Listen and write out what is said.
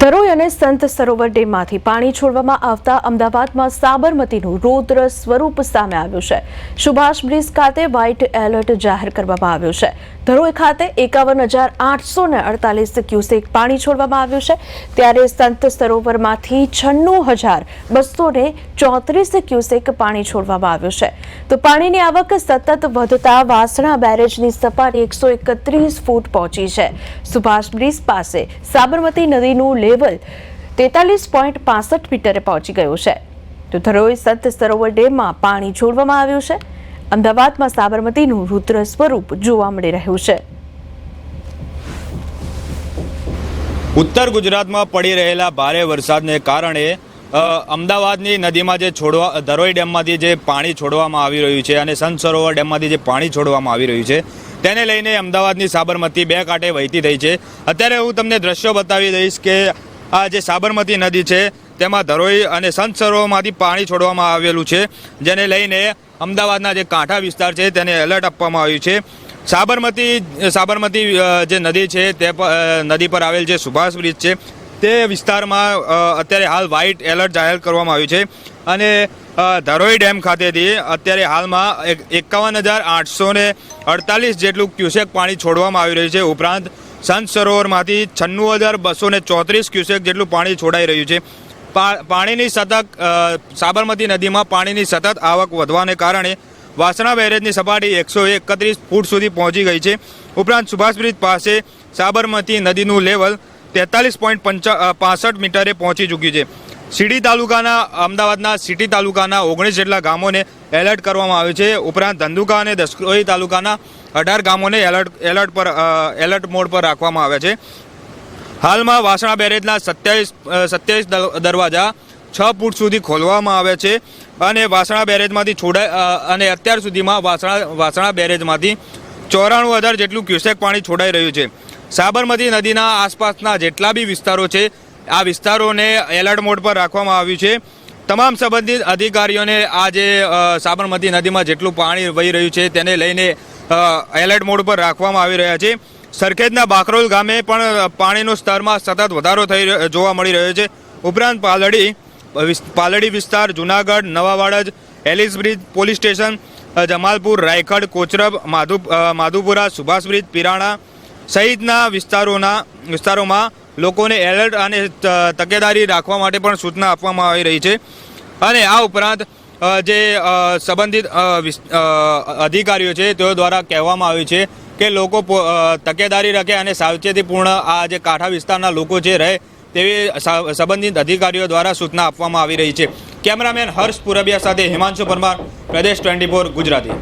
ધરોઈ અને સંત સરોવર ડેમમાંથી પાણી છોડવામાં આવતા અમદાવાદમાં સાબરમતીનું રૌદ્ર સ્વરૂપ સામે આવ્યું છે. સુભાષ બ્રિજ ખાતે વ્હાઇટ એલર્ટ જાહેર કરવામાં આવ્યું છે. ધરોઈ ખાતે એકાવન હજાર આઠસો ને અડતાલીસ ક્યુસેક પાણી છોડવામાં આવ્યું છે. ત્યારે સંત સરોવરમાંથી છન્નું હજાર બસો ને ચોત્રીસ ક્યુસેક પાણી છોડવામાં આવ્યું છે. તો પાણીની આવક સતત વધતા વાસણા બેરેજની સપાટી એકસો એકત્રીસ ફૂટ પહોંચી છે. સુભાષ બ્રિજ પાસે સાબરમતી નદીનું લેવલ તેતાલીસ પોઈન્ટ પાસઠ મીટરે પહોંચી ગયું છે. તો ધરોઈ સંત સરોવર ડેમમાં પાણી છોડવામાં આવ્યું છે. અમદાવાદમાં સાબરમતીનું રુદ્ર સ્વરૂપ જોવા મળી રહ્યું છે. ઉત્તર ગુજરાતમાં પડી રહેલા ભારે વરસાદને કારણે અમદાવાદની નદીમાં જે છોડવા, ધરોઈ ડેમમાંથી જે પાણી છોડવામાં આવી રહ્યું છે અને સંત સરોવર ડેમમાંથી જે પાણી છોડવામાં આવી રહ્યું છે, તેને લઈને અમદાવાદની સાબરમતી બે કાંઠે વહેતી થઈ છે. અત્યારે હું તમને દ્રશ્યો બતાવી દઈશ કે આ જે સાબરમતી નદી છે, તેમાં ધરોઈ અને સંત સરોવરમાંથી પાણી છોડવામાં આવેલું છે, જેને લઈને અમદાવાદના જે કાંઠા વિસ્તાર છે, તેને એલર્ટ આપવામાં આવ્યું છે. સાબરમતી સાબરમતી જે નદી છે, તે નદી પર આવેલ જે સુભાષ બ્રિજ છે તે વિસ્તારમાં અત્યારે હાલ વ્હાઇટ એલર્ટ જાહેર કરવામાં આવ્યું છે. અને ધરોઈ ડેમ ખાતેથી અત્યારે હાલમાં એક- એકાવન હજાર આઠસો ને અડતાલીસ જેટલું ક્યુસેક પાણી છોડવામાં આવી રહ્યું છે. ઉપરાંત, સંત સરોવરમાંથી છન્નું હજાર બસો ને ચોત્રીસ ક્યુસેક જેટલું પાણી છોડાઈ રહ્યું છે. પાણીની સતત સાબરમતી નદીમાં પાણીની સતત આવક વધવાને કારણે વાસણા બેરેજની સપાટી એકસો એકત્રીસ ફૂટ સુધી પહોંચી ગઈ છે. ઉપરાંત સુભાષ બ્રિજ પાસે સાબરમતી નદીનું લેવલ તેતાલીસ પોઈન્ટ પંચા પાસઠ મીટરે પહોંચી ચૂક્યું છે. સીડી તાલુકાના, અમદાવાદના, સિટી તાલુકાના ઓગણીસ જેટલા ગામોને એલર્ટ કરવામાં આવ્યું છે. ઉપરાંત ધંધુકા અને દસક્રોઈ તાલુકાના અઢાર ગામોને એલર્ટ એલર્ટ પર એલર્ટ મોડ પર રાખવામાં આવ્યા છે. હાલમાં વાસણા બેરેજના સત્યાવીસ સત્યાવીસ દરવાજા છ ફૂટ સુધી ખોલવામાં આવ્યા છે અને વાસણા બેરેજમાંથી છોડાય અને અત્યાર સુધીમાં વાસણા વાસણા બેરેજમાંથી ચોરાણું હજાર જેટલું ક્યુસેક પાણી છોડાઈ રહ્યું છે. સાબરમતી નદીના આસપાસના જેટલા બી વિસ્તારો છે, આ વિસ્તારોને એલર્ટ મોડ પર રાખવામાં આવ્યું છે. તમામ સંબંધિત અધિકારીઓને આ જે સાબરમતી નદીમાં જેટલું પાણી વહી રહ્યું છે તેને લઈને એલર્ટ મોડ પર રાખવામાં આવી રહ્યા છે. સરખેજના બાકરોલ ગામે પણ પાણીનું સ્તરમાં સતત વધારો થઈ જોવા મળી રહ્યો છે. ઉપરાંત પાલડી પાલડી વિસ્તાર, Junagadh, Navavadaj Ellis bridge police station Jamalpur, Raikhad, Kochrab, Madhu Madhupura Subhash bridge Pirana સહિતના વિસ્તારોના, વિસ્તારોમાં લોકોને એલર્ટ અને તકેદારી રાખવા માટે પણ સૂચના આપવામાં આવી રહી છે. અને આ ઉપરાંત જે સંબંધિત અધિકારીઓ છે, તેઓ દ્વારા કહેવામાં આવ્યું છે કે લોકો તકેદારી રાખે અને સાવચેતીપૂર્ણ આ જે કાંઠા વિસ્તારના લોકો જે રહે તેવી સંબંધિત અધિકારીઓ દ્વારા સૂચના આપવામાં આવી રહી છે. કેમેરામેન હર્ષ પુરબિયા સાથે હિમાંશુ પરમાર, પ્રદેશ ટ્વેન્ટી ગુજરાતી.